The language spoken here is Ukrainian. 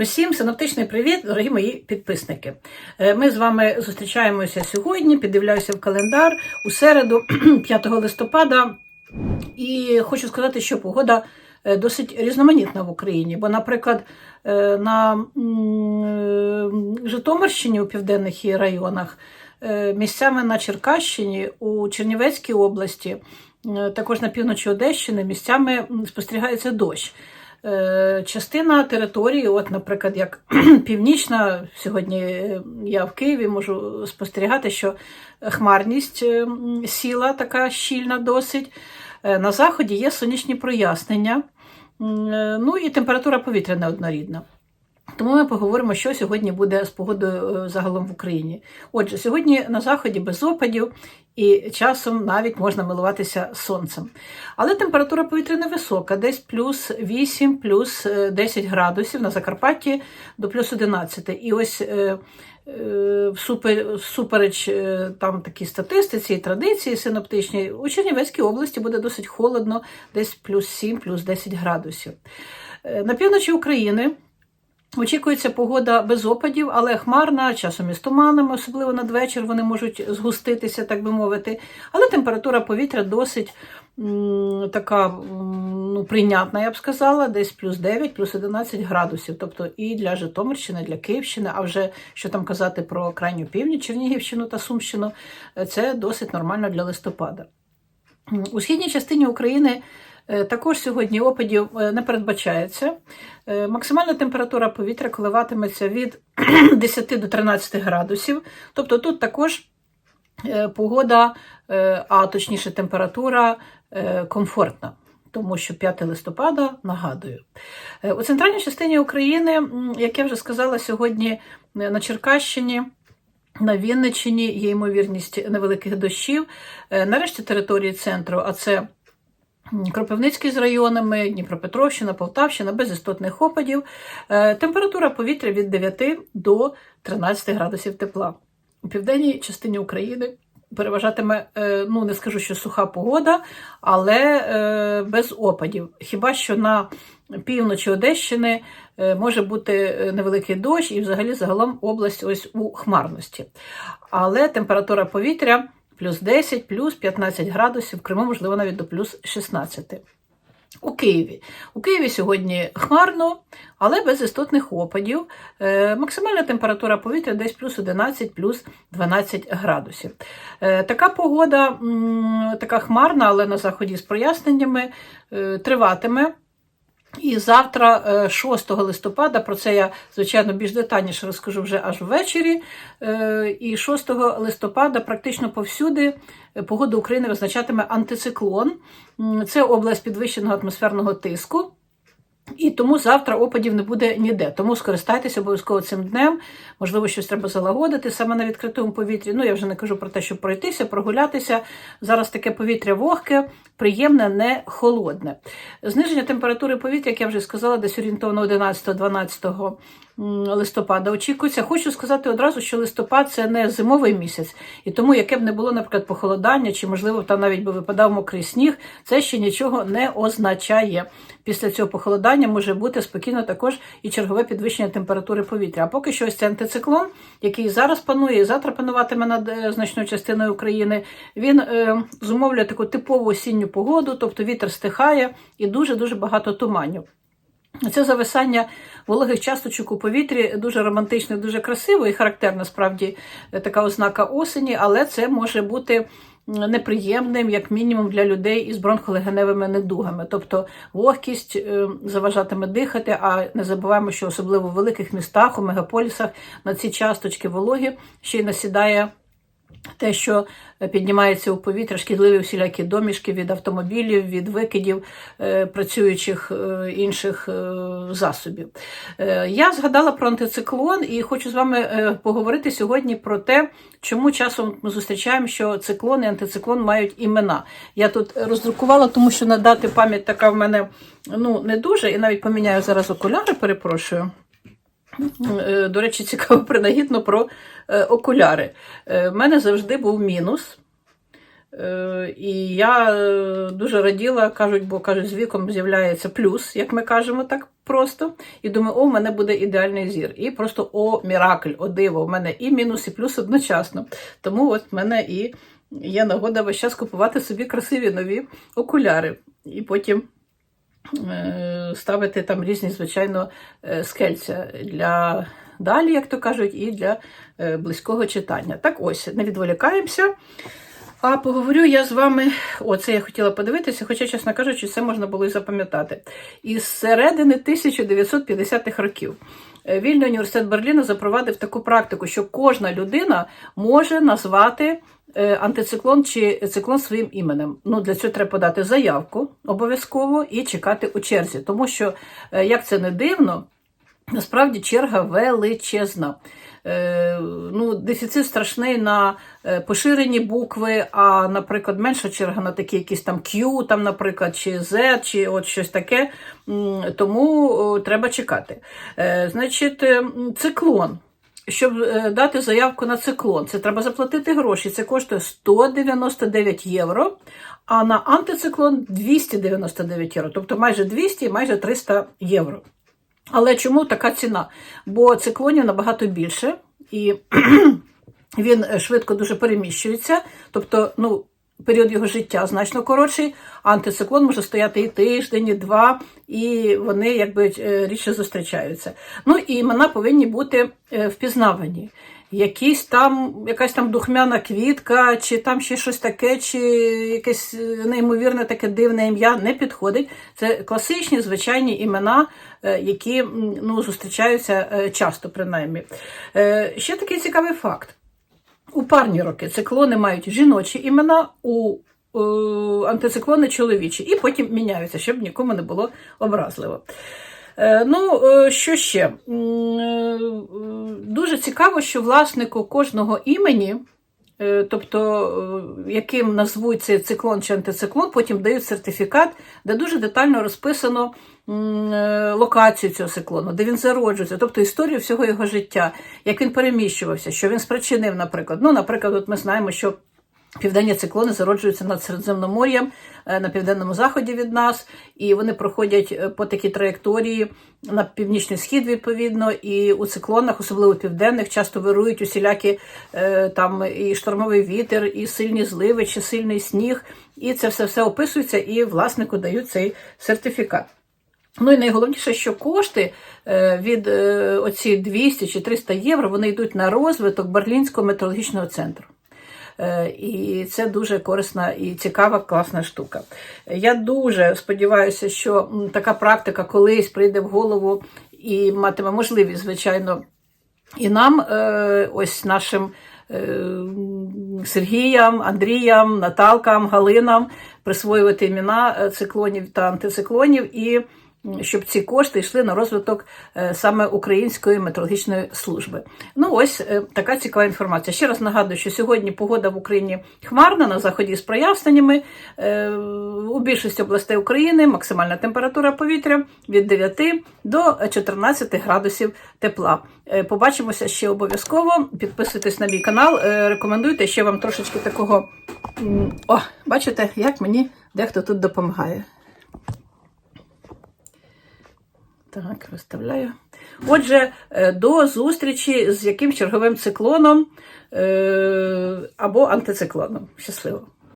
Усім синоптичний привіт, дорогі мої підписники. Е, Ми з вами зустрічаємося сьогодні, піддивляюся в календар у середу, 5 листопада. І хочу сказати, що погода е, досить різноманітна в Україні. Бо, наприклад, е, на Житомирщині у південних районах, місцями на Черкащині, у Чернівецькій області, також на півночі Одещини, місцями спостерігається дощ. Е, Частина території, от, наприклад, як північна, сьогодні е, я в Києві можу спостерігати, що хмарність е, сіла така щільна досить. На заході є сонячні прояснення, ну і температура повітря неоднорідна. Тому ми поговоримо, що сьогодні буде з погодою е, загалом в Україні. Отже, сьогодні на заході без опадів і часом навіть можна милуватися сонцем. Але температура повітря невисока, десь плюс 8, плюс е, 10 градусів на Закарпатті до плюс 11. І ось е, е, всупер- всупереч е, там такій статистиці і традиції синоптичній, у Чернівецькій області буде досить холодно, десь плюс 7, плюс 10 градусів. Е, На півночі України Очікується погода без опадів, але хмарна, часом із туманами, особливо надвечір вони можуть згуститися, так би мовити. Але температура повітря досить така ну, прийнятна, я б сказала, десь плюс 9, плюс 11 градусів. Тобто і для Житомирщини, для Київщини, а вже що там казати про крайню північ, Чернігівщину та Сумщину, це досить нормально для листопада. У східній частині України також сьогодні опадів е, не передбачається. Е, Максимальна температура повітря коливатиметься від 10 до 13 градусів. Тобто тут також е, погода, е, а точніше температура е, комфортна. Тому що 5 листопада нагадую. Е, У центральній частині України, як я вже сказала, сьогодні е, на Черкащині. На Вінниччині є ймовірність невеликих дощів. Е, Нарешті території центру, а це Кропивницький з районами, Дніпропетровщина, Полтавщина, без істотних опадів. Е, Температура повітря від 9 до 13 градусів тепла. У південній частині України переважатиме, е, ну не скажу, що суха погода, але е, без опадів. Хіба що на півночі Одещини може бути невеликий дощ, і взагалі загалом область ось у хмарності. Але температура повітря плюс 10, плюс 15 градусів, в Криму, можливо, навіть до плюс 16. У Києві. У Києві сьогодні хмарно, але без істотних опадів. Е, максимальна температура повітря десь плюс 11, плюс 12 градусів. Е, така погода, така хмарна, але на заході з проясненнями, е, триватиме. І завтра, е, 6 листопада, про це я, звичайно, більш детальніше розкажу вже аж ввечері. Е, І 6 листопада практично повсюди е, погода України визначатиме антициклон. Це область підвищеного атмосферного тиску. І тому завтра опадів не буде ніде. Тому скористайтеся обов'язково цим днем. Можливо, щось треба залагодити саме на відкритому повітрі. Ну, я вже не кажу про те, щоб пройтися, прогулятися. Зараз таке повітря вогке, приємне, не холодне. Зниження температури повітря, як я вже сказала, десь орієнтовно 11-12 м, листопада очікується. Хочу сказати одразу, що листопад це не зимовий місяць, і тому, яке б не було, наприклад, похолодання, чи можливо там навіть би випадав мокрий сніг, це ще нічого не означає. Після цього похолодання може бути спокійно також і чергове підвищення температури повітря. А поки що ось цей антициклон, який зараз панує і завтра пануватиме над е, значною частиною України, він е, зумовлює таку типову осінню погоду, тобто вітер стихає і дуже дуже багато туманів. Це зависання вологих часточок у повітрі дуже романтично, дуже красиво і характерна справді така ознака осені, але це може бути неприємним, як мінімум, для людей із бронхолегеневими недугами. Тобто вогкість е, заважатиме дихати, а не забуваємо, що особливо в великих містах, у мегаполісах на ці часточки вологі ще й насідає те, що піднімається у повітря, шкідливі всілякі домішки від автомобілів, від викидів е, працюючих е, інших е, засобів. Е, Я згадала про антициклон і хочу з вами е, поговорити сьогодні про те, чому часом ми зустрічаємо, що циклон і антициклон мають імена. Я тут роздрукувала, тому що надати пам'ять така в мене ну, не дуже, і навіть поміняю зараз окуляри, перепрошую. Е, До речі, цікаво принагідно про е, окуляри. У мене завжди був мінус. Е, І я е, дуже раділа, кажуть, бо кажуть, з віком з'являється плюс, як ми кажемо так просто. І думаю, о, в мене буде ідеальний зір. І просто о, міракль, о диво, в мене і мінус, і плюс одночасно. Тому от в мене і є нагода весь час купувати собі красиві нові окуляри. І потім е, ставити там різні, звичайно, е, скельця для далі, як то кажуть, і для е, близького читання. Так ось, не відволікаємося. А поговорю я з вами, оце я хотіла подивитися, хоча, чесно кажучи, це можна було і запам'ятати. Із середини 1950-х років е, Вільний університет Берліна запровадив таку практику, що кожна людина може назвати е, антициклон чи циклон своїм іменем. Ну, для цього треба подати заявку обов'язково і чекати у черзі. Тому що, е, як це не дивно, насправді черга величезна. Е, ну, дефіцит страшний на е, поширені букви, а, наприклад, менша черга на такі якісь там Q, там, наприклад, чи Z, чи от щось таке. Тому треба чекати. Е, Значить, циклон. Щоб дати заявку на циклон, це треба заплатити гроші. Це коштує 199 євро, а на антициклон 299 євро. Тобто майже 200 і майже 300 євро. Але чому така ціна? Бо циклонів набагато більше, і він швидко дуже переміщується. Тобто, ну, період його життя значно коротший, антициклон може стояти і тиждень, і два, і вони якби е, рідше зустрічаються. Ну і імена повинні бути е, впізнавані. Якісь там, якась там духмяна квітка, чи там ще щось таке, чи якесь е, неймовірне таке дивне ім'я не підходить. Це класичні звичайні імена, е, які ну, зустрічаються е, часто, принаймні. Ще такий цікавий факт. У парні роки циклони мають жіночі імена, у антициклони чоловічі, і потім міняються, щоб нікому не було образливо. Е, Ну, е, що ще? Е, Дуже цікаво, що власнику кожного імені, тобто яким назвуть цей циклон чи антициклон, потім дають сертифікат, де дуже детально розписано локацію цього циклону, де він зароджується, тобто історію всього його життя, як він переміщувався, що він спричинив, наприклад. Ну, наприклад, от ми знаємо, що Південні циклони зароджуються над Середземномор'ям е, на південному заході від нас, і вони проходять е, по такій траєкторії на північний схід, відповідно. І у циклонах, особливо південних, часто вирують усілякі е, там і штормовий вітер, і сильні зливи, чи сильний сніг. І це все все описується, і власнику дають цей сертифікат. Ну і найголовніше, що кошти від оці 200 чи 300 євро вони йдуть на розвиток Берлінського метеорологічного центру. Е, І це дуже корисна і цікава, класна штука. Я дуже сподіваюся, що така практика колись прийде в голову і матиме можливість, звичайно, і нам, е, ось нашим е, Сергіям, Андріям, Наталкам, Галинам присвоювати імена циклонів та антициклонів і щоб ці кошти йшли на розвиток е, саме Української метеорологічної служби. Ну ось е, така цікава інформація. Ще раз нагадую, що сьогодні погода в Україні хмарна на заході з проясненнями. Е, У більшості областей України максимальна температура повітря від 9 до 14 градусів тепла. Побачимося ще обов'язково. Підписуйтесь на мій канал, рекомендуйте ще вам трошечки такого. О, бачите, як мені дехто тут допомагає. Так, виставляю. Отже, е, до зустрічі з яким черговим циклоном е, або антициклоном. Щасливо!